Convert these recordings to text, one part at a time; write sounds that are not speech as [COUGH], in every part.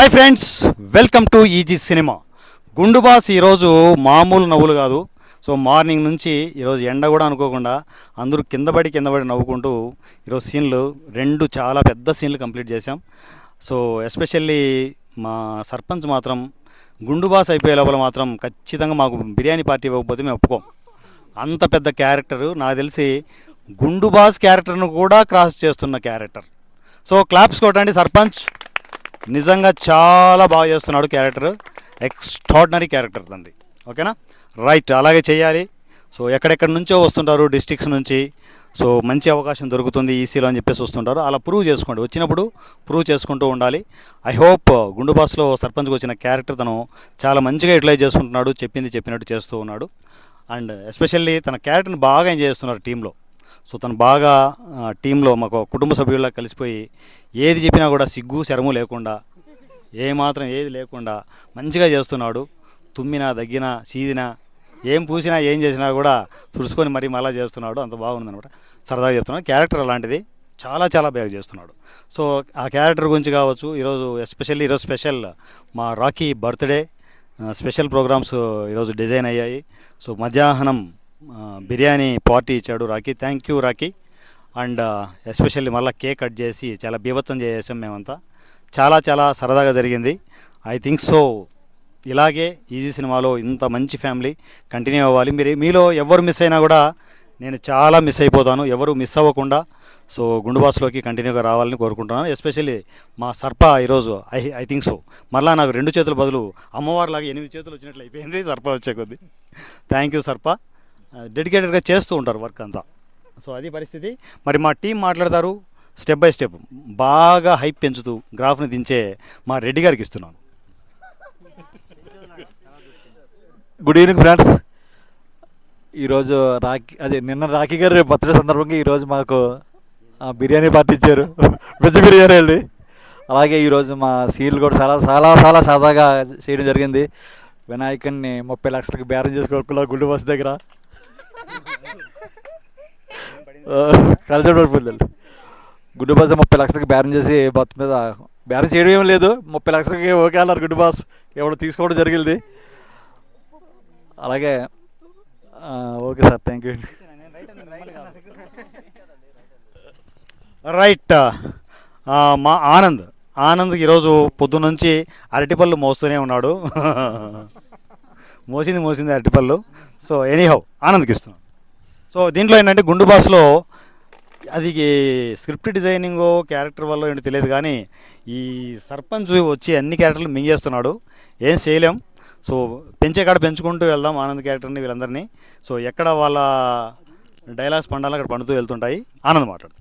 Hi friends welcome to easy cinema. గుండుబాస్ ఈరోజు మామూలు నవ్వులు కాదు. సో మార్నింగ్ నుంచి ఈరోజు ఎండ కూడా అనుకోకుండా అందరూ కింద పడి కింద పడి నవ్వుకుంటూ ఈరోజు సీన్లు రెండు చాలా పెద్ద సీన్లు కంప్లీట్ చేశాం. సో ఎస్పెషల్లీ మా సర్పంచ్ మాత్రం గుండుబాస్ అయిపోయే లోపల మాత్రం ఖచ్చితంగా మాకు బిర్యానీ పార్టీ ఇవ్వకపోతే మేము ఒప్పుకోం. అంత పెద్ద క్యారెక్టరు నాకు తెలిసి గుండుబాస్ క్యారెక్టర్ను కూడా క్రాస్ చేస్తున్న క్యారెక్టర్. సో క్లాప్స్ కొట్టండి సర్పంచ్. నిజంగా చాలా బాగా చేస్తున్నాడు క్యారెక్టర్. ఎక్స్ట్రాడినరీ క్యారెక్టర్ తంది ఓకేనా? రైట్ అలాగే చేయాలి. సో ఎక్కడెక్కడి నుంచో వస్తుంటారు డిస్టిక్స్ నుంచి. సో మంచి అవకాశం దొరుకుతుంది ఈసీలో అని చెప్పేసి వస్తుంటారు. అలా ప్రూవ్ చేసుకోండి. వచ్చినప్పుడు ప్రూవ్ చేసుకుంటూ ఉండాలి. ఐ హోప్ గుండు బాస్లో సర్పంచ్కి వచ్చిన క్యారెక్టర్ తను చాలా మంచిగా యూటిలైజ్ చేసుకుంటున్నాడు చెప్పింది చెప్పినట్టు చేస్తూ ఉన్నాడు. అండ్ ఎస్పెషల్లీ తన క్యారెక్టర్ని బాగా ఎంజాయ్ చేస్తున్నారు టీంలో సో తను బాగా టీంలో మాకు కుటుంబ సభ్యుల్లా కలిసిపోయి ఏది చెప్పినా కూడా సిగ్గు శరము లేకుండా ఏమాత్రం ఏది లేకుండా మంచిగా చేస్తున్నాడు. తుమ్మినా దగ్గినా సీదినా ఏం పూసినా ఏం చేసినా కూడా తుడుచుకొని మరీ మళ్ళా చేస్తున్నాడు. అంత బాగుంది అనమాట సరదాగా చెప్తున్నాడు క్యారెక్టర్ అలాంటిది. చాలా చాలా బాగా చేస్తున్నాడు. సో ఆ క్యారెక్టర్ గురించి కావచ్చు ఈరోజు ఎస్పెషల్లీ ఈరోజు స్పెషల్ మా రాకీ బర్త్డే స్పెషల్ ప్రోగ్రామ్స్ ఈరోజు డిజైన్ అయ్యాయి. సో మధ్యాహ్నం బిర్యానీ పార్టీ ఇచ్చాడు Rocky thank you Rocky and especially మళ్ళీ కేక్ కట్ చేసి చాలా బీభత్సం చేసాం మేమంతా. చాలా చాలా సరదాగా జరిగింది. ఐ థింక్ సో ఇలాగే ఈజీ సినిమాలో ఇంత మంచి ఫ్యామిలీ కంటిన్యూ అవ్వాలి. మీరు మీలో ఎవరు మిస్ అయినా కూడా నేను చాలా మిస్ అయిపోతాను. ఎవరు మిస్ అవ్వకుండా. సో గుండుబాస్లోకి కంటిన్యూగా రావాలని కోరుకుంటున్నాను. ఎస్పెషల్లీ మా సర్ప ఈరోజు ఐ ఐ థింక్ సో మళ్ళీ నాకు రెండు చేతుల బదులు అమ్మవారిలాగా ఎనిమిది చేతులు వచ్చినట్లు అయిపోయింది. సర్ప వచ్చే కొద్దీ. థ్యాంక్ యూ సర్ప. డెడికేటెడ్గా చేస్తూ ఉంటారు వర్క్ అంతా. సో అది పరిస్థితి. మరి మా టీం మాట్లాడతారు స్టెప్ బై స్టెప్ బాగా హైప్ పెంచుతూ గ్రాఫ్ని దించే మా రెడ్డి గారికి ఇస్తున్నాను. గుడ్ ఈవినింగ్ ఫ్రెండ్స్ ఈరోజు రాఖీ అదే నిన్న రాఖీ గారు బర్త్డే సందర్భంగా ఈరోజు మాకు బిర్యానీ పార్టీ ఇచ్చారు. వెజ్ బిర్యానీ అండి. అలాగే ఈరోజు మా సీల్ కూడా చాలా చాలా చాలా సాదాగా చేయడం జరిగింది. వినాయకుడిని ముప్పై లక్షలకి బేరం చేసుకోవాలి గుడ్డు బస్ దగ్గర. కలిసి పిల్లలు. గుడ్డు బాస్ ముప్పై లక్షలకి బేరం చేసి బత్ మీద బేరం చేయడం ఏం లేదు. ముప్పై లక్షలకి ఓకే అన్నారు గుడ్డు బాస్. ఎవడు తీసుకోవడం జరిగింది. అలాగే okay sir thank you. Right. మా ఆనంద్. ఆనంద్ ఈరోజు పొద్దునుంచి అరటిపళ్ళు మోస్తూనే ఉన్నాడు. [LAUGHS] మోసింది మోసింది అరటిపళ్ళు. సో ఎనీహౌ ఆనంద్కి ఇస్తున్నాను సో దీంట్లో ఏంటంటే గుండు బాస్లో అది స్క్రిప్ట్ డిజైనింగ్ క్యారెక్టర్ వల్ల ఏంటో తెలియదు కానీ ఈ సర్పంచ్ వచ్చి అన్ని క్యారెక్టర్లు మింగేస్తున్నాడు. ఏం చేయలేం. సో పెంచే కాడ పెంచుకుంటూ వెళ్దాం ఆనంద్ క్యారెక్టర్ని వీళ్ళందరినీ. సో ఎక్కడ వాళ్ళ డైలాగ్స్ పండాలి అక్కడ పండుతూ వెళ్తుంటాయి. ఆనంద్ మాట్లాడు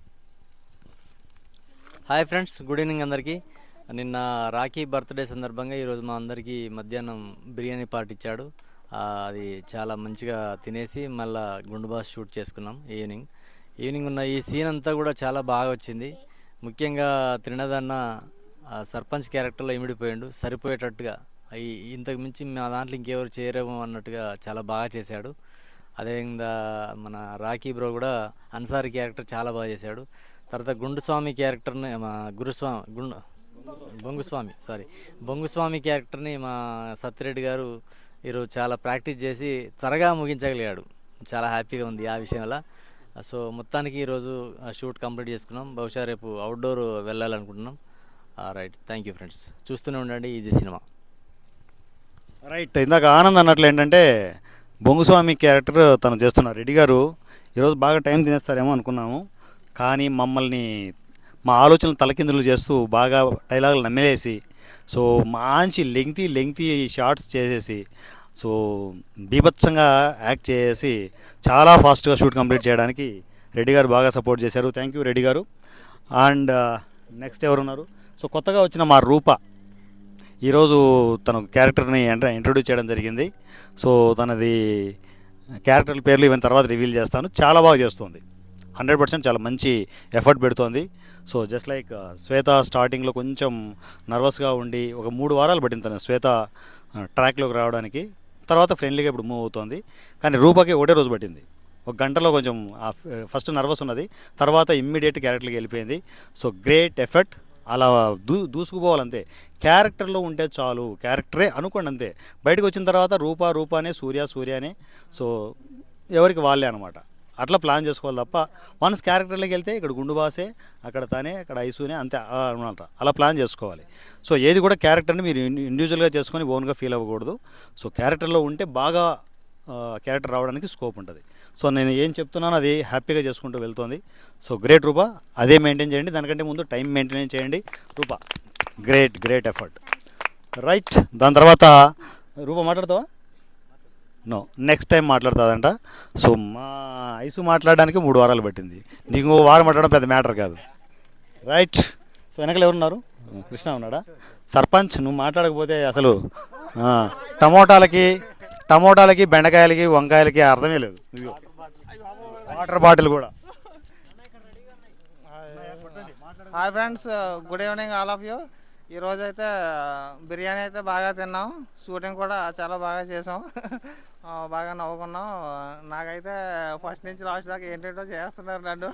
హాయ్ ఫ్రెండ్స్ గుడ్ ఈవినింగ్ అందరికీ. నిన్న రాఖీ బర్త్డే సందర్భంగా ఈరోజు మా అందరికీ మధ్యాహ్నం బిర్యానీ పార్టీ ఇచ్చాడు. అది చాలా మంచిగా తినేసి మళ్ళీ గుండు బాస్ షూట్ చేసుకున్నాం ఈవినింగ్. ఈవినింగ్ ఉన్న ఈ సీన్ అంతా కూడా చాలా బాగా వచ్చింది. ముఖ్యంగా త్రినదన్న సర్పంచ్ క్యారెక్టర్లో ఇమిడిపోయాడు. సరిపోయేటట్టుగా ఇంతకు మించి మా దాంట్లో ఇంకెవరు చేయరేమో అన్నట్టుగా చాలా బాగా చేశాడు. అదేవిధంగా మన రాఖీ బ్రో కూడా అన్సారీ క్యారెక్టర్ చాలా బాగా చేశాడు. తర్వాత గుండుస్వామి క్యారెక్టర్ని మా గురుస్వామి గుండు బొంగుస్వామి సారీ బొంగుస్వామి క్యారెక్టర్ని మా సత్యరెడ్డి గారు ఈరోజు చాలా ప్రాక్టీస్ చేసి త్వరగా ముగించగలిగాడు. చాలా హ్యాపీగా ఉంది ఆ విషయంలో. సో మొత్తానికి ఈరోజు షూట్ కంప్లీట్ చేసుకున్నాం. బహుశా రేపు అవుట్డోర్ వెళ్ళాలనుకుంటున్నాం. రైట్. Thank you friends. చూస్తూనే ఉండండి ఈజీ సినిమా. రైట్. ఇందాక ఆనంద్ అన్నట్లు ఏంటంటే బొంగుస్వామి క్యారెక్టర్ తను చేస్తున్నారు రెడ్డి గారు ఈరోజు బాగా టైం తినేస్తారేమో అనుకున్నాము. కానీ మమ్మల్ని మా ఆలోచనలు తలకిందులు చేస్తూ బాగా డైలాగులు నమ్మేసి సో మంచి లెంగ్తీ లెంగ్తీ షార్ట్స్ చేసేసి సో బీభత్సంగా యాక్ట్ చేసి చాలా ఫాస్ట్గా షూట్ కంప్లీట్ చేయడానికి రెడ్డి గారు బాగా సపోర్ట్ చేశారు. థ్యాంక్ యూ రెడ్డి గారు. అండ్ నెక్స్ట్ ఎవరున్నారు? సో కొత్తగా వచ్చిన మా రూప. ఈరోజు తన క్యారెక్టర్ని అంటే ఇంట్రొడ్యూస్ చేయడం జరిగింది. సో తనది క్యారెక్టర్ పేర్లు ఇవన్నీ తర్వాత రివీల్ చేస్తాను. చాలా బాగా చేస్తుంది. హండ్రెడ్ పర్సెంట్ చాలా మంచి ఎఫర్ట్ పెడుతోంది. So just like uh, Shweta స్టార్టింగ్లో కొంచెం నర్వస్గా ఉండి ఒక మూడు వారాలు పట్టింది తన శ్వేత uh, ట్రాక్లోకి రావడానికి. తర్వాత ఫ్రెండ్లీగా ఇప్పుడు మూవ్ అవుతోంది. కానీ రూపాకి ఒకటే రోజు పట్టింది. ఒక గంటలో కొంచెం ఫస్ట్ నర్వస్ uh, ఉన్నది. తర్వాత ఇమ్మీడియట్ క్యారెక్టర్కి వెళ్ళిపోయింది. సో గ్రేట్ ఎఫర్ట్ అలా దూ దూసుకుపోవాలంతే క్యారెక్టర్లో ఉంటే చాలు. క్యారెక్టరే అనుకోండి అంతే. బయటకు వచ్చిన తర్వాత రూపా రూపానే సూర్య సూర్యనే. సో ఎవరికి వాళ్ళే అనమాట అట్లా ప్లాన్ చేసుకోవాలి తప్ప వన్స్ క్యారెక్టర్లోకి వెళ్తే ఇక్కడ గుండు బాసే అక్కడ తానే అక్కడ ఐసూనే అంతే అనమాట అలా ప్లాన్ చేసుకోవాలి. సో ఏది కూడా క్యారెక్టర్ని మీరు ఇండివిజువల్గా చేసుకొని ఓన్గా ఫీల్ అవ్వకూడదు. సో క్యారెక్టర్లో ఉంటే బాగా క్యారెక్టర్ రావడానికి స్కోప్ ఉంటుంది. సో నేను ఏం చెప్తున్నానో అది హ్యాపీగా చేసుకుంటూ వెళ్తుంది. సో గ్రేట్ రూపా అదే మెయింటైన్ చేయండి. దానికంటే ముందు టైం మెయింటైన్ చేయండి. Rupa great great effort. Right దాని తర్వాత రూపా మాట్లాడతావా? నో నెక్స్ట్ టైం మాట్లాడుతుందంట. సో మా ఐసు మాట్లాడడానికి మూడు వారాలు పట్టింది. నీకు వారం మాట్లాడడం పెద్ద మ్యాటర్ కాదు. రైట్ సో వెనకలు ఎవరున్నారు? కృష్ణ ఉన్నాడా? సర్పంచ్ నువ్వు మాట్లాడకపోతే అసలు టమోటాలకి టమోటాలకి బెండకాయలకి వంకాయలకి అర్థమే లేదు. వాటర్ బాటిల్ కూడా. Hi friends good evening all of you ఈరోజు అయితే బిర్యానీ అయితే బాగా తిన్నాం. షూటింగ్ కూడా చాలా బాగా చేసాం. బాగా నవ్వుకున్నాం. నాకైతే ఫస్ట్ నుంచి లాస్ట్ దాకా ఏంటంటో చేస్తున్నారు నన్ను.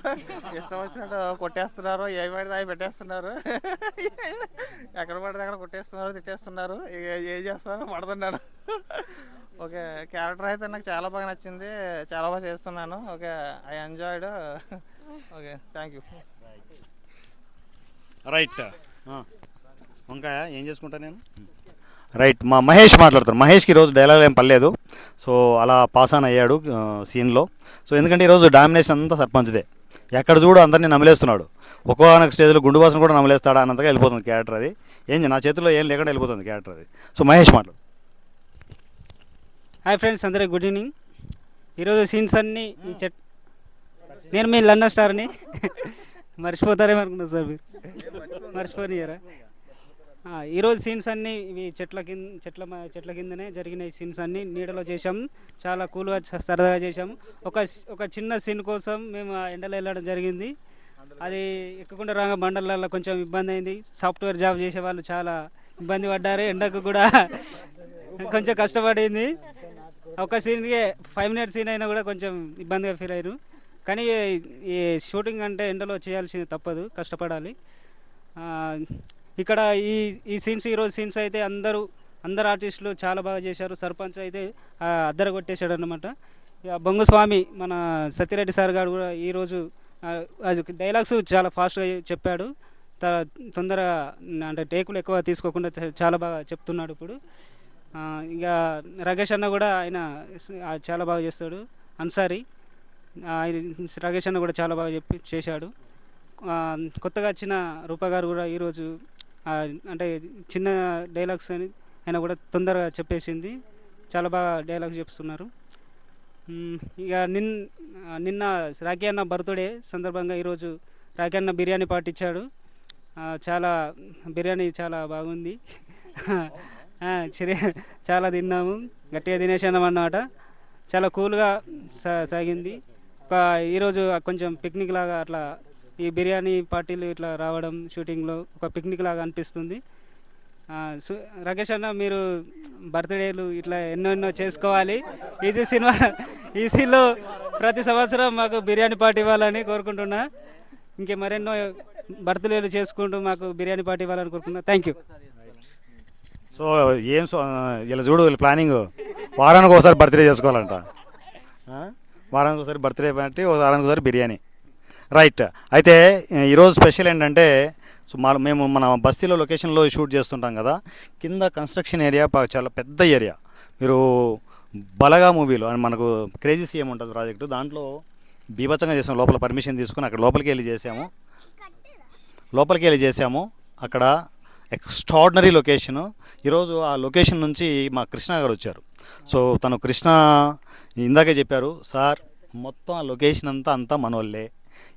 ఇష్టం వచ్చినట్టు కొట్టేస్తున్నారు ఏ పడితే అవి పెట్టేస్తున్నారు. ఎక్కడ పడితే అక్కడ కొట్టేస్తున్నారు తిట్టేస్తున్నారు. ఏం చేస్తాను పడుతున్నాను. ఓకే క్యారెక్టర్ అయితే నాకు చాలా బాగా నచ్చింది. చాలా బాగా చేస్తున్నాను. Okay I enjoyed okay thank you right వంకాయ ఏం చేసుకుంటా నేను? రైట్ మా మహేష్ మాట్లాడతారు మహేష్కి ఈరోజు డైలాగ్ ఏం పర్లేదు సో అలా పాస్ ఆన్ అయ్యాడు సీన్లో. సో ఎందుకంటే ఈరోజు డామినేషన్ అంతా సర్పంచ్దే. ఎక్కడ చూడు అందరినీ నమిలేస్తున్నాడు. ఒక్కొక్క స్టేజ్లో గుండు బాసను కూడా నమిలేస్తాడా అన్నంతగా వెళ్ళిపోతుంది క్యారెక్టర్ అది. ఏం నా చేతిలో ఏం లేకుండా వెళ్ళిపోతుంది క్యారెక్టర్ అది. సో మహేష్ మాట్లాడు. హాయ్ ఫ్రెండ్స్ అందరికి గుడ్ ఈవినింగ్. ఈరోజు సీన్స్ అన్నీ ఈ చెట్ నేను మీ లండన్ స్టార్ని. మర్చిపోతారేమనుకున్నా సార్ మీరు? మర్చిపోనియరా? ఈరోజు సీన్స్ అన్నీ ఇవి చెట్ల కింద చెట్ల చెట్ల కిందనే జరిగిన సీన్స్ అన్నీ నీడలో చేసాం చాలా కూల్గా సరదాగా చేసాం ఒక ఒక చిన్న సీన్ కోసం మేము ఆ ఎండలో వెళ్ళడం జరిగింది. అది ఎక్కకుండా రాగా బండలలో కొంచెం ఇబ్బంది అయింది. సాఫ్ట్వేర్ జాబ్ చేసే వాళ్ళు చాలా ఇబ్బంది పడ్డారు. ఎండకు కూడా కొంచెం కష్టపడింది. ఒక సీన్కి ఫైవ్ మినిట్స్ సీన్ అయినా కూడా కొంచెం ఇబ్బందిగా ఫీల్ అయ్యారు. కానీ ఈ షూటింగ్ అంటే ఎండలో చేయాల్సింది తప్పదు. కష్టపడాలి. ఇక్కడ ఈ ఈ సీన్స్ ఈరోజు సీన్స్ అయితే అందరూ అందరు ఆర్టిస్టులు చాలా బాగా చేశారు. సర్పంచ్ అయితే ఆ, అద్దర కొట్టేశాడు అనమాట బొంగుస్వామి మన సత్యరెడ్డి సార్ గారు కూడా ఈరోజు అది డైలాగ్స్ చాలా ఫాస్ట్గా చెప్పాడు. త- తొందరగా అంటే టేకులు ఎక్కువ తీసుకోకుండా చాలా బాగా చెప్తున్నాడు ఇప్పుడు. ఇంకా ఇక రగేష్ అన్న కూడా ఆయన చాలా బాగా చేస్తాడు. అన్సారీ ఆయన రగేష్ అన్న కూడా చాలా బాగా చెప్పి చేశాడు. కొత్తగా వచ్చిన రూప గారు కూడా ఈరోజు అంటే చిన్న డైలాగ్స్ అని ఆయన కూడా తొందరగా చెప్పేసింది. చాలా బాగా డైలాగ్స్ చెప్తున్నారు. ఇక నిన్ నిన్న రాఖీ అన్న బర్త్డే సందర్భంగా ఈరోజు రాఖీ అన్న బిర్యానీ పాటించాడు చాలా బిర్యానీ చాలా బాగుంది. చాలా తిన్నాము. గట్టిగా తినేసాం అన్నమాట. చాలా కూల్గా సా సాగింది. ఒక ఈరోజు కొంచెం పిక్నిక్ లాగా అట్లా ఈ బిర్యానీ పార్టీలు ఇట్లా రావడం షూటింగ్లో ఒక పిక్నిక్ లాగా అనిపిస్తుంది. సు- రాకేష్ అన్న మీరు బర్త్డేలు ఇట్లా ఎన్నో ఎన్నో చేసుకోవాలి. ఇది సినిమా ఈ సీన్లో ప్రతి సంవత్సరం మాకు బిర్యానీ పార్టీ ఇవ్వాలని కోరుకుంటున్నా. ఇంకే మరెన్నో బర్త్డేలు చేసుకుంటూ మాకు బిర్యానీ పార్టీ ఇవ్వాలని కోరుకుంటున్నా. థ్యాంక్ యూ సో ఏం సో ఇలా చూడు ప్లానింగ్ వారానికి ఒకసారి బర్త్డే చేసుకోవాలంట. వారానికి ఒకసారి బర్త్డే పార్టీ ఒక వారానికి ఒకసారి బిర్యానీ. రైట్. అయితే ఈరోజు స్పెషల్ ఏంటంటే సో మా మేము మన బస్తీలో లొకేషన్లో షూట్ చేస్తుంటాం కదా కింద కన్స్ట్రక్షన్ ఏరియా చాలా పెద్ద ఏరియా. మీరు బలగా మూవీలో అని మనకు క్రేజీ సీఎం ఉంటుంది ప్రాజెక్టు దాంట్లో బీభత్సంగా చేసాము లోపల పర్మిషన్ తీసుకుని అక్కడ లోపలికి వెళ్ళి చేసాము. లోపలికి వెళ్ళి చేసాము. అక్కడ ఎక్స్ట్రాడినరీ లొకేషను. ఈరోజు ఆ లొకేషన్ నుంచి మా కృష్ణ గారు వచ్చారు. సో తను కృష్ణ ఇందాకే చెప్పారు సార్ మొత్తం ఆ లొకేషన్ అంతా అంతా మనోళ్ళే.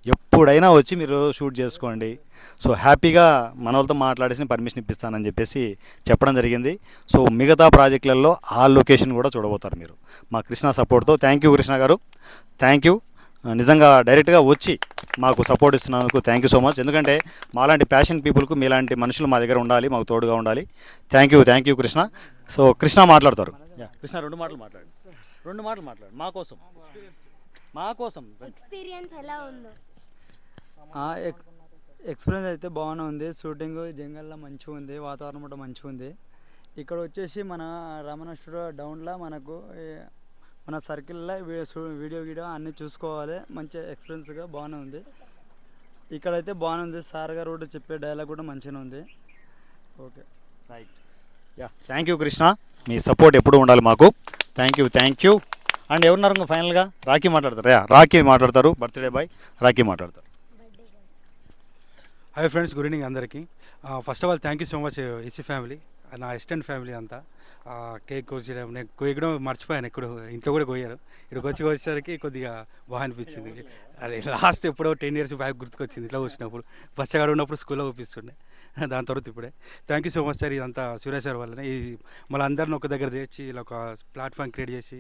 ఎప్పుడైనా వచ్చి మీరు షూట్ చేసుకోండి. సో హ్యాపీగా మన వాళ్ళతో మాట్లాడేసి పర్మిషన్ ఇప్పిస్తానని చెప్పేసి చెప్పడం జరిగింది. సో మిగతా ప్రాజెక్టులలో ఆ లొకేషన్ కూడా చూడబోతారు మీరు. మా కృష్ణ సపోర్ట్తో. Thank you Krishna garu. Thank you. నిజంగా డైరెక్ట్గా వచ్చి మాకు సపోర్ట్ ఇస్తున్నందుకు థ్యాంక్ యూ సో మచ్. ఎందుకంటే మాలాంటి ప్యాషన్ పీపుల్కు మీలాంటి మనుషులు మా దగ్గర ఉండాలి మాకు తోడుగా ఉండాలి. Thank you thank you Krishna. So Krishna మాట్లాడతారు. కృష్ణ రెండు మాటలు మాట్లాడు. రెండు మాటలు మాట్లాడు. మా కోసం. మా కోసం. ఎక్స్పీరియన్స్ ఎలా ఉందో? ఎక్స్పీరియన్స్ అయితే బాగానే ఉంది. షూటింగ్ జంగల్లో మంచిగా ఉంది. వాతావరణం కూడా మంచిగా ఉంది. ఇక్కడ వచ్చేసి మన రమణ స్టూడియో డౌన్లో మనకు మన సర్కిల్లో వీడియో వీడియో అన్నీ చూసుకోవాలి. మంచి ఎక్స్పీరియన్స్గా బాగానే ఉంది. ఇక్కడైతే బాగానే ఉంది. సార్ గారు కూడా చెప్పే డైలాగ్ కూడా మంచిగానే ఉంది. Okay right ya thank you Krishna me support ఎప్పుడు ఉండాలి మాకు. Thank you thank you and ఎవరున్నారు ఇంకా ఫైనల్గా? రాఖీ మాట్లాడతారు. యా రాఖీ మాట్లాడతారు. బర్త్డే బాయ్ రాఖీ మాట్లాడతారు. హాయ్ ఫ్రెండ్స్ గుడ్ ఈవినింగ్ అందరికీ. First of all thank you so much EC family నా అసిస్టెంట్ ఫ్యామిలీ అంతా. కేక్ కోయడం నేను కోయడం మర్చిపోయాను ఇక్కడ ఇంట్లో కూడా కోయారు ఇక్కడికి వచ్చి వచ్చేసరికి కొద్దిగా బాగా అనిపించింది. అదే లాస్ట్ ఎప్పుడో టెన్ ఇయర్స్ బ్యాక్ గుర్తుకొచ్చింది ఇట్లా వచ్చినప్పుడు బచ్చగాడు ఉన్నప్పుడు స్కూల్లో చూపిస్తుండే దాని తర్వాత ఇప్పుడే. Thank you so much sir ఇదంతా సురేష్ సార్ వల్లనే. ఈ మళ్ళీ అందరిని ఒక దగ్గర తెచ్చి ఇలా ఒక ప్లాట్ఫామ్ క్రియేట్ చేసి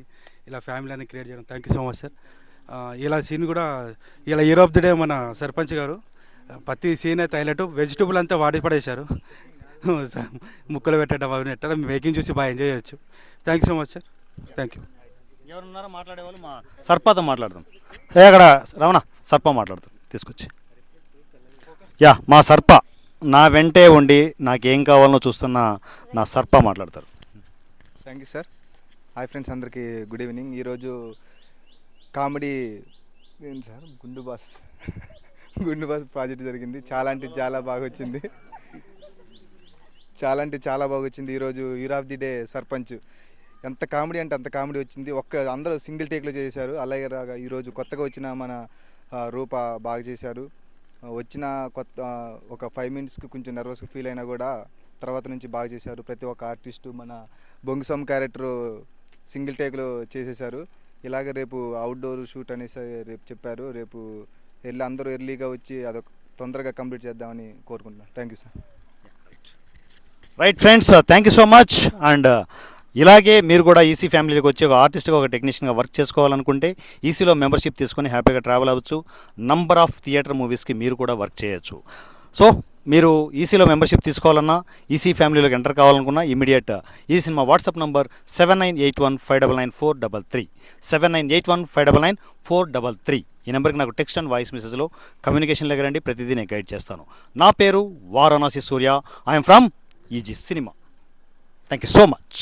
ఇలా ఫ్యామిలీ అని క్రియేట్ చేయడం. Thank you so much sir ఇలా సీన్ కూడా ఇలా ఇయర్ ఆఫ్ ది డే మన సర్పంచ్ గారు ప్రతి సీన్ అయితే హైలైట్ వెజిటబుల్ అంతా వాడి పడేశారు. ముక్కలు పెట్టడం అవి పెట్టడం మేకింగ్ చూసి బాగా ఎంజాయ్ చేయొచ్చు. Thank you so much sir thank you ఎవరున్నారో మాట్లాడే వాళ్ళు మా సర్పతో మాట్లాడదాం. సరే అక్కడ రమణ సర్ప మాట్లాడదాం. తీసుకొచ్చి. యా మా సర్ప. నా వెంటే ఉండి నాకేం కావాలనో చూస్తున్న నా సర్ప మాట్లాడతారు. Thank you sir. Hi friends అందరికీ గుడ్ ఈవినింగ్. ఈరోజు కామెడీ ఏంటి సార్? గుండు బాస్. గుండు బాస్ ప్రాజెక్ట్ జరిగింది. చాలా అంటే చాలా బాగా వచ్చింది చాలా అంటే చాలా బాగా వచ్చింది ఈరోజు your of the day sarpanch. ఎంత కామెడీ అంటే అంత కామెడీ వచ్చింది. ఒక్క అందరూ సింగిల్ టేక్లో చేశారు. అలాగే రాగా ఈరోజు కొత్తగా వచ్చిన మన రూప బాగా చేశారు. వచ్చిన కొత్త ఒక ఫైవ్ మినిట్స్కి కొంచెం నర్వస్గా ఫీల్ అయినా కూడా తర్వాత నుంచి బాగా చేశారు. ప్రతి ఒక్క ఆర్టిస్టు మన బొంగుసమ్ క్యారెక్టర్ సింగిల్ టేక్లో చేసేసారు ఇలాగే రేపు అవుట్డోర్ షూట్ అనేసి రేపు చెప్పారు. రేపు ఎర్లీ అందరూ ఎర్లీగా వచ్చి అదొక తొందరగా కంప్లీట్ చేద్దామని కోరుకుంటున్నాను. Thank you sir right friends thank you so much and ఇలాగే మీరు కూడా ఈసీ ఫ్యామిలీకి వచ్చి ఒక ఆర్టిస్ట్గా ఒక టెక్నీషియన్గా వర్క్ చేసుకోవాలనుకుంటే ఈసీలో మెంబర్షిప్ తీసుకొని హ్యాపీగా ట్రావెల్ అవ్వచ్చు. నంబర్ ఆఫ్ థియేటర్ మూవీస్కి మీరు కూడా వర్క్ చేయొచ్చు. సో మీరు ఈసీలో మెంబర్షిప్ తీసుకోవాలన్నా ఈసీ ఫ్యామిలీలోకి ఎంటర్ కావాలనుకున్నా ఇమీడియట్ ఈ cinema WhatsApp number seven nine eight one five double nine four double three seven nine eight one five double nine four double three ఈ నెంబర్కి నాకు టెక్స్ట్ అండ్ వాయిస్ మెసేజ్లో కమ్యూనికేషన్ రండి ప్రతిదీ నేను గైడ్ చేస్తాను. నా పేరు Varanasi Surya. I'm from easy cinema. Thank you so much